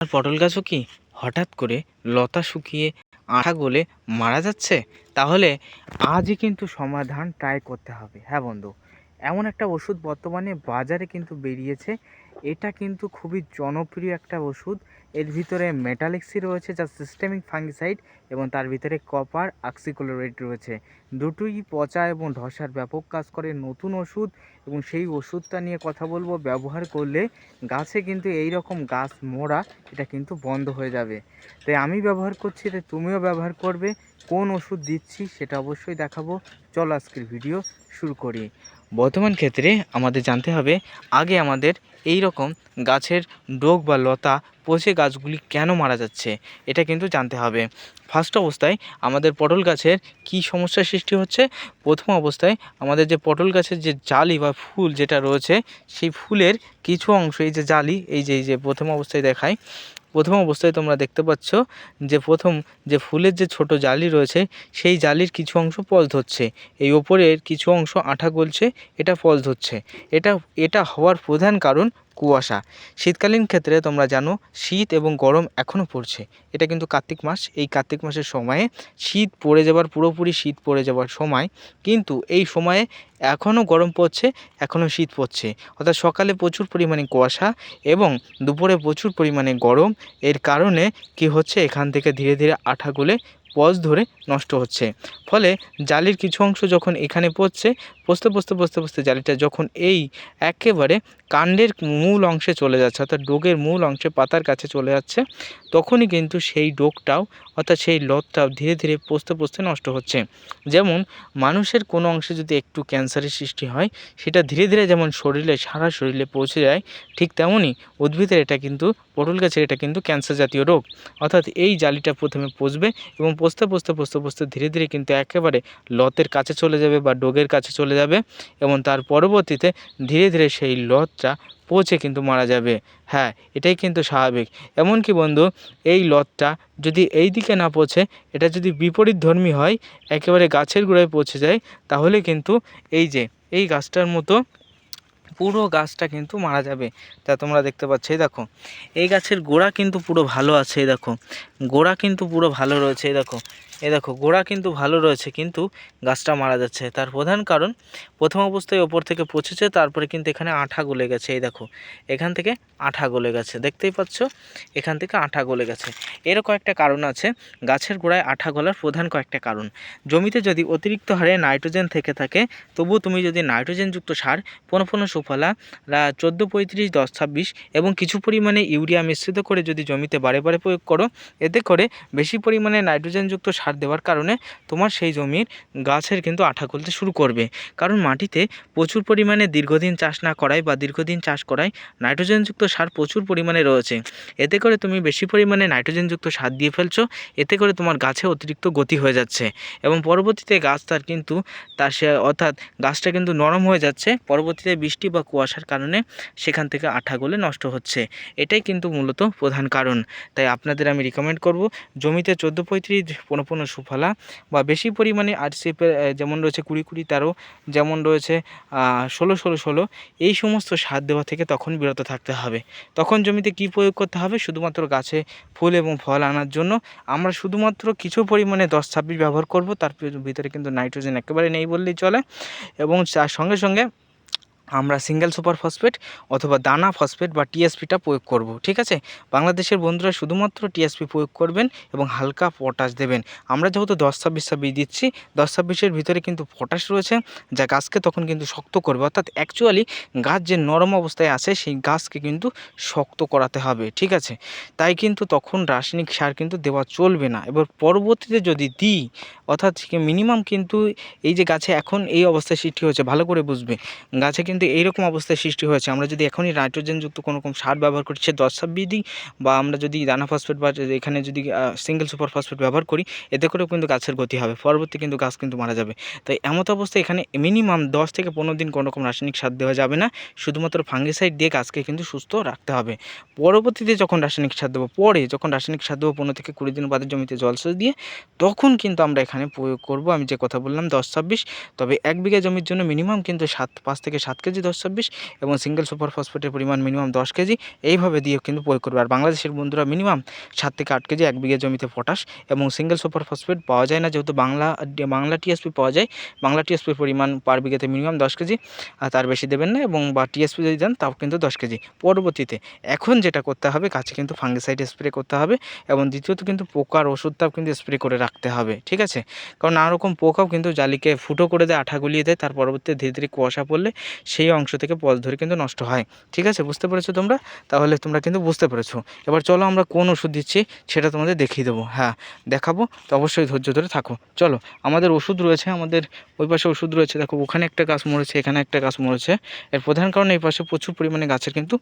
আর পটল গাছও কি হঠাৎ করে লতা শুকিয়ে আঠা গলে মারা যাচ্ছে? তাহলে আজই কিন্তু সমাধান ট্রাই করতে হবে। হ্যাঁ বন্ধু, এমন একটা ওষুধ বর্তমানে বাজারে কিন্তু বেরিয়েছে। এটা কিন্তু খুবই জনপ্রিয় একটা ওষুধ। এর ভিতরে মেটালিক্সি রয়েছে যা সিস্টেমিক ফাঙ্গিসাইড এবং তার ভিতরে কপার অক্সিক্লোরাইড রয়েছে। দুটোই পচা এবং ধসার ব্যাপক কাজ করে নতুন ওষুধ এবং সেই ওষুধটা নিয়ে কথা বলব। ব্যবহার করলে গাছে কিন্তু এই রকম গাছ মরা এটা কিন্তু বন্ধ হয়ে যাবে। তাই আমি ব্যবহার করছি, তাই তুমিও ব্যবহার করবে। কোন ওষুধ দিচ্ছি সেটা অবশ্যই দেখাবো। চলো আজকের ভিডিও শুরু করি। বর্তমান ক্ষেত্রে আমাদের জানতে হবে, আগে আমাদের এই রকম গাছের ডোক বা লতা পচে গাছগুলি কেন মারা যাচ্ছে, এটা কিন্তু জানতে হবে। ফার্স্ট অবস্থায় আমাদের পটল গাছের কি সমস্যার সৃষ্টি হচ্ছে? প্রথম অবস্থায় আমাদের যে পটল গাছের যে জালি বা ফুল যেটা রয়েছে, সেই ফুলের কিছু অংশ, এই যে জালি, এই যে এই যে প্রথম অবস্থায় দেখায় প্রথম অবস্থায় তোমরা দেখতে পাচ্ছ যে প্রথম যে ফুলের যে ছোট জালি রয়েছে, সেই জালির কিছু অংশ ফল ধরছে। এই ওপরের কিছু অংশ আঠা গলছে, এটা ফল ধরছে। এটা এটা হওয়ার প্রধান কারণ কুয়াশা। শীতকালীন ক্ষেত্রে তোমরা জানো, শীত এবং গরম এখনও পড়ছে। এটা কিন্তু কার্তিক মাস। এই কার্তিক মাসের সময়ে শীত পড়ে যাবার, পুরোপুরি শীত পড়ে যাবার সময় কিন্তু এই সময়ে এখনও গরম পড়ছে এখনও শীত পড়ছে। অর্থাৎ সকালে প্রচুর পরিমাণে কুয়াশা এবং দুপুরে প্রচুর পরিমাণে গরম। এর কারণে কি হচ্ছে? এখান থেকে ধীরে ধীরে আঠা গলে পজ ধরে নষ্ট হচ্ছে। ফলে জালির কিছু অংশ যখন এখানে পড়ছে পচতে পচতে পচতে পচতে জালিটা যখন এই একেবারে কাণ্ডের মূল অংশে চলে যাচ্ছে, অর্থাৎ ডোগের মূল অংশে পাতার কাছে চলে যাচ্ছে, তখনই কিন্তু সেই ডোগটাও, অর্থাৎ সেই লতটাও ধীরে ধীরে পচতে পচতে নষ্ট হচ্ছে। যেমন মানুষের কোনো অংশে যদি একটু ক্যান্সারের সৃষ্টি হয়, সেটা ধীরে ধীরে যেমন শরীরে, সারা শরীরে পৌঁছে যায়, ঠিক তেমনই উদ্ভিদের এটা কিন্তু, পটল গাছের এটা কিন্তু ক্যান্সার জাতীয় রোগ। অর্থাৎ এই জালিটা প্রথমে পচবে এবং পচতে পচতে পচতে পচতে ধীরে ধীরে কিন্তু একেবারে লতের কাছে চলে যাবে বা ডোগের কাছে চলে যাবে এবং তার পরবর্তীতে ধীরে ধীরে সেই লতটা পচে কিন্তু মারা যাবে। হ্যাঁ এটাই কিন্তু স্বাভাবিক। এমনকি বন্ধু, এই লতটা যদি এই দিকে না পচে এটা যদি বিপরীত ধর্মী হয়, একেবারে গাছের গোড়ায় পচে যায়, তাহলে কিন্তু এই যে, এই গাছটার মতো পুরো গাছটা কিন্তু মারা যাবে। তা তোমরা দেখতে পাচ্ছ, এই দেখো। এই গাছের গোড়া কিন্তু পুরো ভালো আছে, এই দেখো। গোড়া কিন্তু পুরো ভালো রয়েছে, এই দেখো। এই দেখো, গোড়া কিন্তু ভালো রয়েছে, কিন্তু গাছটা মারা যাচ্ছে। তার প্রধান কারণ, প্রথম অবস্থায় ওপর থেকে পচেছে, তারপরে কিন্তু এখানে আঠা গলে গেছে, এই দেখো। এখান থেকে আঠা গলে গেছে, দেখতেই পাচ্ছ? এখান থেকে আঠা গলে গেছে। এরও কয়েকটা কারণ আছে। গাছের গোড়ায় আঠা গলার প্রধান কয়েকটা কারণ। জমিতে যদি অতিরিক্ত হারে নাইট্রোজেন থেকে থাকে, তবুও তুমি যদি নাইট্রোজেনযুক্ত সার, পনো পনো সুফলা চোদ্দ, পঁয়ত্রিশ, দশ, ছাব্বিশ এবং কিছু পরিমাণে ইউরিয়া মিশ্রিত করে যদি জমিতে বারে বারে প্রয়োগ করো, এতে করে বেশি পরিমাণে নাইট্রোজেনযুক্ত সার দেওয়ার কারণে তোমার সেই জমির গাছের কিন্তু আঠা গলতে শুরু করবে। কারণ মাটিতে প্রচুর পরিমাণে দীর্ঘদিন চাষ না করায় বা দীর্ঘদিন চাষ করায় নাইট্রোজেনযুক্ত সার প্রচুর পরিমাণে রয়েছে। এতে করে তুমি বেশি পরিমাণে নাইট্রোজেনযুক্ত সার দিয়ে ফেলছো, এতে করে তোমার গাছে অতিরিক্ত গতি হয়ে যাচ্ছে এবং পরবর্তীতে গাছ তার কিন্তু তার সে অর্থাৎ গাছটা কিন্তু নরম হয়ে যাচ্ছে, পরবর্তীতে বৃষ্টি বা কুয়াশার কারণে সেখান থেকে আঠা নষ্ট হচ্ছে। এটাই কিন্তু মূলত প্রধান কারণ। তাই আপনাদের আমি রিকমেন্ড করব জমিতে চোদ্দ পঁয়ত্রিশ পনেরো সুফলা বা বেশি পরিমাণে আরসিএফের যেমন রয়েছে কুড়ি কুড়ি তেরো, যেমন রয়েছে ষোলো ষোলো ষোলো, এই সমস্ত সার দেওয়া থেকে তখন বিরত থাকতে হবে। তখন জমিতে কি প্রয়োগ করতে হবে? শুধুমাত্র গাছে ফুল এবং ফল আনার জন্য। আমরা শুধুমাত্র কিছু পরিমাণে দশ ছাব্বিশ ব্যবহার করব। তার ভিতরে কিন্তু নাইট্রোজেন একেবারে নেই বললেই চলে। এবং তার সঙ্গে সঙ্গে আমরা সিঙ্গেল সুপার ফসফেট অথবা দানা ফসফেট বা টিএসপিটা প্রয়োগ করব, ঠিক আছে? বাংলাদেশের বন্ধুরা শুধুমাত্র টিএসপি প্রয়োগ করবেন এবং হালকা পটাশ দেবেন। আমরা যেহেতু দশ ছাব্বিশ ছাব্বিশ দিচ্ছি, দশ ছাব্বিশের ভিতরে কিন্তু পটাশ রয়েছে, যা গাছকে তখন কিন্তু শক্ত করবে। অর্থাৎ অ্যাকচুয়ালি গাছ যে নরম অবস্থায় আছে, সেই গাছকে কিন্তু শক্ত করাতে হবে, ঠিক আছে? তাই কিন্তু তখন রাসায়নিক সার কিন্তু দেওয়া চলবে না। এবার পরবর্তীতে যদি দিই, অর্থাৎ মিনিমাম কিন্তু এই যে গাছে এখন এই অবস্থায় সৃষ্টি হয়েছে, ভালো করে বুঝবে। গাছে কিন্তু এইরকম অবস্থায় সৃষ্টি হয়েছে। আমরা যদি এখনই নাইট্রোজেনযুক্ত কোনো রকম সার ব্যবহার করি, সে দশ ছাব্বিশ দিই বা আমরা যদি দানা ফসফেট বা এখানে যদি সিঙ্গেল সুপার ফসফেট ব্যবহার করি, এতে করেও কিন্তু গাছের গতি হবে। পরবর্তী কিন্তু গাছ কিন্তু মারা যাবে। তাই এমত অবস্থায় এখানে মিনিমাম দশ থেকে পনেরো দিন কোনো রকম রাসায়নিক সার দেওয়া যাবে না। শুধুমাত্র ফাঙ্গিসাইড দিয়ে গাছকে কিন্তু সুস্থ রাখতে হবে। পরবর্তীতে যখন রাসায়নিক সার দেবো, পরে যখন রাসায়নিক সার দেবো পনেরো থেকে কুড়ি দিন বাদে জমিতে জলসেচ দিয়ে, তখন কিন্তু আমরা এখানে প্রয়োগ করব। আমি যে কথা বললাম, দশ ছাব্বিশ। তবে এক বিঘা জমির জন্য মিনিমাম কিন্তু সাত, পাঁচ থেকে সাত কেজি, দশ ছাব্বিশ এবং সিঙ্গেল সুপার ফসফেটের পরিমাণ মিনিমাম দশ কেজি। এইভাবে দিয়ে কিন্তু প্রয়োগ করবে। আর বাংলাদেশের বন্ধুরা মিনিমাম সাত থেকে আট কেজি এক বিঘে জমিতে পটাশ এবং সিঙ্গেল সুপার ফসফেট পাওয়া যায় না। যেহেতু বাংলা বাংলা টিএসপি পাওয়া যায়, বাংলা টিএসপির পরিমাণ পার বিঘাতে মিনিমাম দশ কেজি, আর তার বেশি দেবেন না এবং বা টিএসপি যদি দেন, তাও কিন্তু দশ কেজি। পরবর্তীতে এখন যেটা করতে হবে গাছে কিন্তু ফাঙ্গিসাইড স্প্রে করতে হবে এবং দ্বিতীয়ত কিন্তু পোকার ওষুধটাও কিন্তু স্প্রে করে রাখতে হবে, ঠিক আছে? কারণ নানা রকম পোকাও কিন্তু জালিকে ফুটো করে দেয়, আঠা গুলিয়ে দেয়, তার পরবর্তীতে ধীরে ধীরে কুয়াশা পড়লে সেই অংশ থেকে পথ ধরে কিন্তু নষ্ট হয়। ঠিক আছে? বুঝতে পেরেছ তোমরা? তাহলে তোমরা কিন্তু বুঝতে পেরেছ। এবার চলো আমরা কোন ওষুধ দিচ্ছি সেটা তোমাদের দেখিয়ে দেবো। হ্যাঁ দেখাবো। তো অবশ্যই ধৈর্য ধরে থাকো। চলো, আমাদের ওষুধ রয়েছে, আমাদের ওই পাশে ওষুধ রয়েছে। দেখো, ওখানে একটা গাছ মরেছে, এখানে একটা গাছ মরেছে। এর প্রধান কারণ এই পাশে প্রচুর পরিমাণে গাছের কিন্তু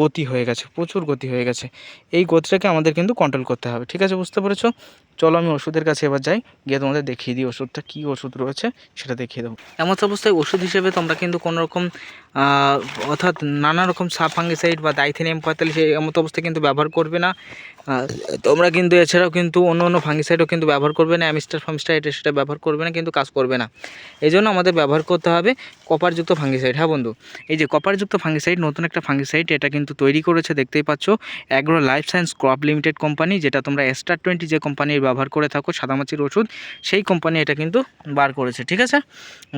গতি হয়ে গেছে, প্রচুর গতি হয়ে গেছে। এই গতিটাকে আমাদের কিন্তু কন্ট্রোল করতে হবে। ঠিক আছে? বুঝতে পেরেছ? চলো আমি ওষুধের কাছে এবার যাই, গিয়ে তোমাদের দেখিয়ে দিই ওষুধটা কী ওষুধ রয়েছে, সেটা দেখিয়ে দেবো। এমন অবস্থায় ওষুধ হিসেবে তোমরা কিন্তু কোনো রকম অর্থাৎ নানা রকম সাফাঙ্গিসাইড বা দাইথেনিয়াম পঁয়তাল্লিশ এই মতো অবস্থায় কিন্তু ব্যবহার করবে না। তোমরা কিন্তু এছাড়াও কিন্তু অন্য অন্য ফাঙ্গিসাইডও কিন্তু ব্যবহার করবে না, অ্যামিস্টার ফার্মিস্টার এটা সেটা ব্যবহার করবে না, কিন্তু কাজ করবে না। এই জন্য আমাদের ব্যবহার করতে হবে কপারযুক্ত ফাঙ্গিসাইড হ্যাঁ বন্ধু? এই যে কপারযুক্ত ফাঙ্গিসাইড নতুন একটা ফাঙ্গিসাইড এটা কিন্তু তৈরি করেছে, দেখতেই পাচ্ছ agro life science crop limited company যেটা তোমরা স্টার টোয়েন্টি যে কোম্পানির ব্যবহার করে থাকো, সাদামাছির ওষুধ, সেই কোম্পানি এটা কিন্তু বার করেছে, ঠিক আছে?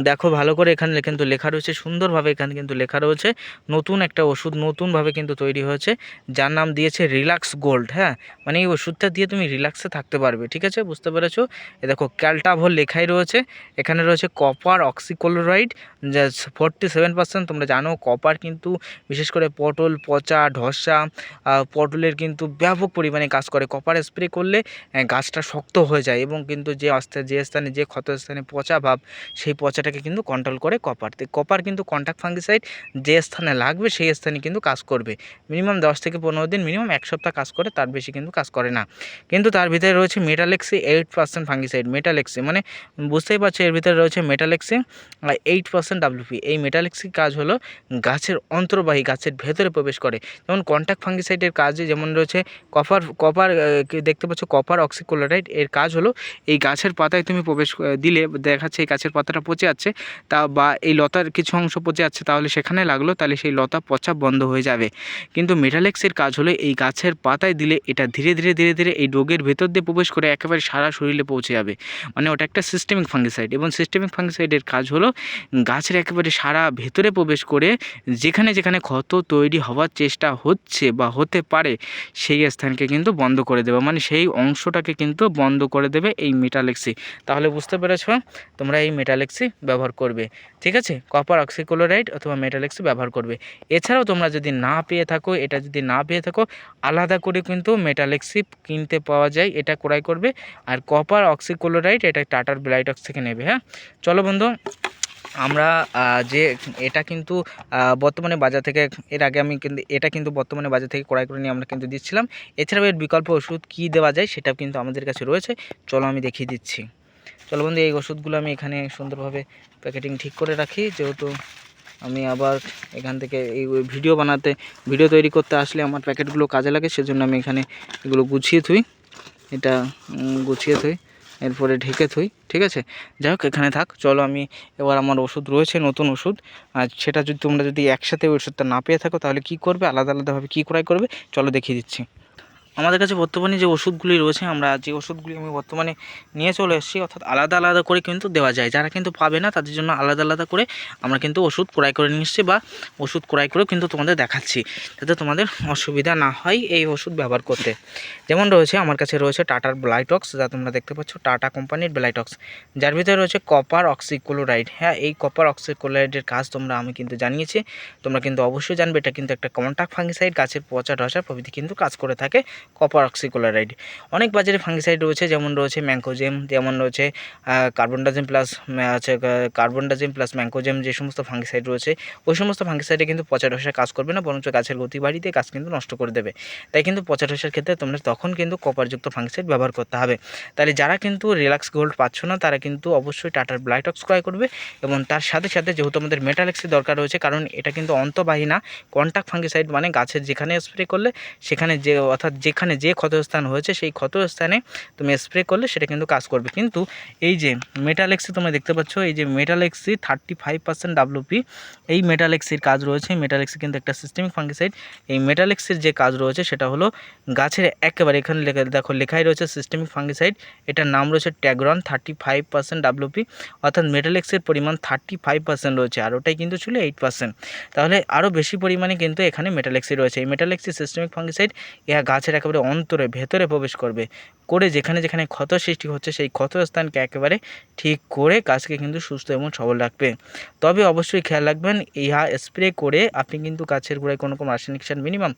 দেখো, ভালো করে এখানে কিন্তু লেখা রয়েছে, সুন্দরভাবে এখানে কিন্তু লেখা রয়েছে, নতুন একটা ওষুধ নতুনভাবে কিন্তু তৈরি হয়েছে, যার নাম দিয়েছে রিল্যাক্স গোল্ড হ্যাঁ? মানে এই ওষুধটা দিয়ে তুমি রিল্যাক্সে থাকতে পারবে, ঠিক আছে? বুঝতে পেরেছ? এ দেখো ক্যালটাভল লেখাই রয়েছে, এখানে রয়েছে copper oxychloride forty seven percent তোমরা জানো কপার কিন্তু বিশেষ করে পটল, পচা ঢসা পটলের কিন্তু ব্যাপক পরিমাণে কাজ করে। কপার স্প্রে করলে গাছটা শক্ত হয়ে যায় এবং কিন্তু যে যে স্থানে, যে ক্ষত স্থানে পচা ভাব, সেই পচাটাকে কিন্তু কন্ট্রোল করে কপার কপার কিন্তু কন্ট্যাক্ট ফাঙ্গিসাইড যে স্থানে লাগবে, সেই স্থানে কিন্তু কাজ করবে। মিনিমাম দশ থেকে পনেরো দিন মিনিমাম এক সপ্তাহ কাজ করে, তার বেশি কিন্তু কাজ করে না। কিন্তু তার ভিতরে রয়েছে metalaxyl eight percent fungicide metalaxyl মানে বুঝতেই পারছ এর ভিতরে রয়েছে মেটালেক্সি এইট পার্সেন্ট ডাব্লিউপি এই মেটালেক্সির কাজ হলো গাছের অন্তর্বাহী, গাছের ভেতরে প্রবেশ করে। যেমন কন্ট্যাক্ট ফাঙ্গিসাইডের কাজে যেমন রয়েছে কপার কপার দেখতে পাচ্ছ কপার অক্সিকোলোরাইড এর কাজ হলো এই গাছের পাতায় তুমি প্রবেশ দিলে দেখাচ্ছে এই গাছের পাতাটা পচে যাচ্ছে, তা বা এই লতার কিছু অংশ পচে যাচ্ছে, তাহলে সেখানে লাগল, তাহলে সেই লতা পচা বন্ধ হয়ে যাবে। কিন্তু মেটালেক্সের কাজ হলো এই গাছের পাতায় দিলে এটা ধীরে ধীরে ধীরে ধীরে এই রোগের ভেতর দিয়ে প্রবেশ করে একেবারে সারা শরীরে পৌঁছে যাবে। মানে ওটা একটা সিস্টেমিক ফাঙ্গিসাইড এবং সিস্টেমিক ফাঙ্গিসাইডের কাজ হলো গাছের একেবারে সারা ভেতরে প্রবেশ করে যেখানে যেখানে ক্ষত তৈরি হওয়ার চেষ্টা হচ্ছে বা হতে পারে সেই স্থানকে কিন্তু বন্ধ করে দেবে। মানে সেই অংশটাকে কিন্তু বন্ধ করে দেবে এই মেটালেক্সি তাহলে বুঝতে পেরেছ তোমরা এই মেটালেক্সি ব্যবহার করবে। ঠিক আছে? কপার অক্সিক্লোরাইড অথবা মেটালেক্সি ব্যবহার করবে। এছাড়াও তোমরা যদি না পেয়ে থাকো, এটা যদি না পেয়ে থাকো, আলাদা করে কিন্তু মেটালেক্সি কিনতে পাওয়া যায়, এটা ক্রয় করবে। আর কপার অক্সিক্লোরাইড এটা টাটার ব্লাইটক্স থেকে নেবে হ্যাঁ? চলো বন্ধু, আমরা যে, এটা কিন্তু বর্তমানে বাজার থেকে, এর আগে আমি কিন্তু, এটা কিন্তু বর্তমানে বাজার থেকে ক্রয় করে নিয়ে আমরা কিন্তু দিচ্ছিলাম। এছাড়াও এর বিকল্প ওষুধ কী দেওয়া যায় সেটাও কিন্তু আমাদের কাছে রয়েছে। চলো আমি দেখিয়ে দিচ্ছি। চলো বন্ধু, এই ওষুধগুলো আমি এখানে সুন্দরভাবে প্যাকেটিং ঠিক করে রাখি, যেহেতু আমি আবার এখান থেকে এই ভিডিও বানাতে, ভিডিও তৈরি করতে আসলে আমার প্যাকেটগুলো কাজে লাগে, সেজন্য আমি এখানে এগুলো গুছিয়ে থুই। এটা গুছিয়ে থুই, এরপরে ঢেকে থুই, ঠিক আছে? যাই হোক, এখানে থাক, চলো আমি এবার আমার ওষুধ রয়েছে, নতুন ওষুধ। আর সেটা যদি তোমরা যদি একসাথে ওষুধটা না পেয়ে থাকো, তাহলে কী করবে? আলাদা আলাদাভাবে কী ক্রয় করবে? চলো দেখিয়ে দিচ্ছি। আমাদের কাছে বর্তমানে যে ওষুধগুলি রয়েছে, আমরা যে ওষুধগুলি আমি বর্তমানে নিয়ে চলে এসেছি, অর্থাৎ আলাদা আলাদা করে কিন্তু দেওয়া যায়। যারা কিন্তু পাবে না, তাদের জন্য আলাদা আলাদা করে আমরা কিন্তু ওষুধ ক্রয় করে নিয়ে এসেছি বা ওষুধ ক্রয় করেও কিন্তু তোমাদের দেখাচ্ছি, যাতে তোমাদের অসুবিধা না হয় এই ওষুধ ব্যবহার করতে। যেমন রয়েছে, আমার কাছে রয়েছে টাটার ব্লাইটক্স, যা তোমরা দেখতে পাচ্ছ, টাটা কোম্পানির ব্লাইটক্স। যার ভিতরে রয়েছে কপার অক্সিক্লোরাইড। হ্যাঁ এই কপার অক্সিক্লোরাইডের কাজ তোমরা আমি কিন্তু জানিয়েছি, তোমরা কিন্তু অবশ্যই জানবে, এটা কিন্তু একটা কন্টাক্ট ফাঙ্গিসাইড, গাছের পচা ঢসা প্রভৃতি কিন্তু কাজ করে থাকে। কপার অক্সিক্লোরাইড অনেক বাজারে ফাঙ্গিসাইড রয়েছে, যেমন রয়েছে ম্যাঙ্কোজেম যেমন রয়েছে কার্বনডাজিম প্লাস আছে কার্বনডাজিম প্লাস ম্যাঙ্কোজেম যে সমস্ত ফাঙ্গিসাইড রয়েছে, ওই সমস্ত ফাঙ্গিসাইডে কিন্তু পচা ঢসা কাজ করবে না, বরঞ্চ গাছের গতি বাড়িতে গাছ কিন্তু নষ্ট করে দেবে। তাই কিন্তু পচা ঢসার ক্ষেত্রে তোমরা তখন কিন্তু কপারযুক্ত ফাঙ্গিসাইড ব্যবহার করতে হবে। তাহলে যারা কিন্তু রিল্যাক্স গোল্ড পাচ্ছ না, তারা কিন্তু অবশ্যই টাটার ব্লাইটক্স ক্রয় করবে এবং তার সাথে সাথে যেহেতু আমাদের মেটালেক্সি দরকার রয়েছে, কারণ এটা কিন্তু অন্তবাহী না কন্টাক্ট ফাঙ্গিসাইড মানে গাছের যেখানে স্প্রে করলে, সেখানে যে, অর্থাৎ যে যেখানে যে ক্ষতস্থান হয়েছে, সেই ক্ষতস্থানে তুমি স্প্রে করলে সেটা কিন্তু কাজ করবে। কিন্তু এই যে মেটালেক্সি তোমরা দেখতে পাচ্ছ, এই যে metalaxyl thirty five percent WP এই মেটালেক্সির কাজ রয়েছে। মেটালেক্সি কিন্তু একটা সিস্টেমিক ফাঙ্গিসাইড এই মেটালেক্সির যে কাজ রয়েছে সেটা হলো গাছের একেবারে এখানে দেখো লেখাই রয়েছে সিস্টেমিক ফাঙ্গিসাইড এটার নাম রয়েছে Tagron thirty five percent WP অর্থাৎ মেটালেক্সের পরিমাণ থার্টি ফাইভ পার্সেন্ট রয়েছে, আর ওটাই কিন্তু ছিল এইট পার্সেন্ট তাহলে আরও বেশি পরিমাণে কিন্তু এখানে মেটালেক্সি রয়েছে। এই মেটালেক্সি সিস্টেমিক ফাঙ্গিসাইড ইহা গাছের একেবারে অন্তরে, ভেতরে প্রবেশ করবে। করে যেখানে যেখানে ক্ষত সৃষ্টি হচ্ছে, সেই ক্ষত স্থানকে একেবারে ঠিক করে গাছকে কিন্তু সুস্থ এবং সবল রাখবে। তবে অবশ্যই খেয়াল রাখবেন, ইহা স্প্রে করে আপনি কিন্তু গাছের গোড়ায় কোনো রকম রাসায়নিক সার মিনিমাম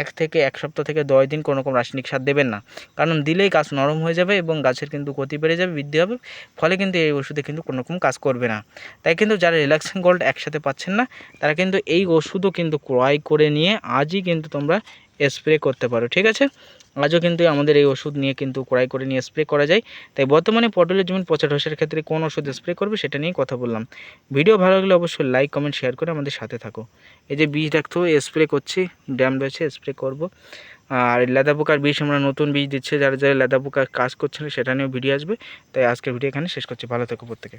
এক থেকে এক সপ্তাহ থেকে দশ দিন কোনো রকম রাসায়নিক সার দেবেন না। কারণ দিলেই গাছ নরম হয়ে যাবে এবং গাছের কিন্তু গতি বেড়ে যাবে, বৃদ্ধি হবে, ফলে কিন্তু এই ওষুধে কিন্তু কোনো রকম কাজ করবে না। তাই কিন্তু যারা রিল্যাক্সিং গোল্ড একসাথে পাচ্ছেন না, তারা কিন্তু এই ওষুধও কিন্তু ক্রয় করে নিয়ে আজই কিন্তু তোমরা স্প্রে করতে পারো, ঠিক আছে? আজও কিন্তু আমাদের এই ওষুধ নিয়ে কিন্তু ক্রয় করে নিয়ে স্প্রে করা যায়। তাই বর্তমানে পটলের জমিন পচা ঢসের ক্ষেত্রে কোন ওষুধ স্প্রে করবে সেটা নিয়ে কথা বললাম। ভিডিও ভালো লাগলে অবশ্যই লাইক কমেন্ট শেয়ার করে আমাদের সাথে থাকো। এই যে বীজ দেখতো স্প্রে করছি ড্যাম রয়েছে স্প্রে করব। আর লেদা পোকার বীজ আমরা নতুন বীজ দিচ্ছে, যারা যারা লেদা পোকার কাজ করছে সেটা নিয়েও ভিডিও আসবে। তাই আজকের ভিডিও এখানে শেষ করছি। ভালো থেকো প্রত্যেকে।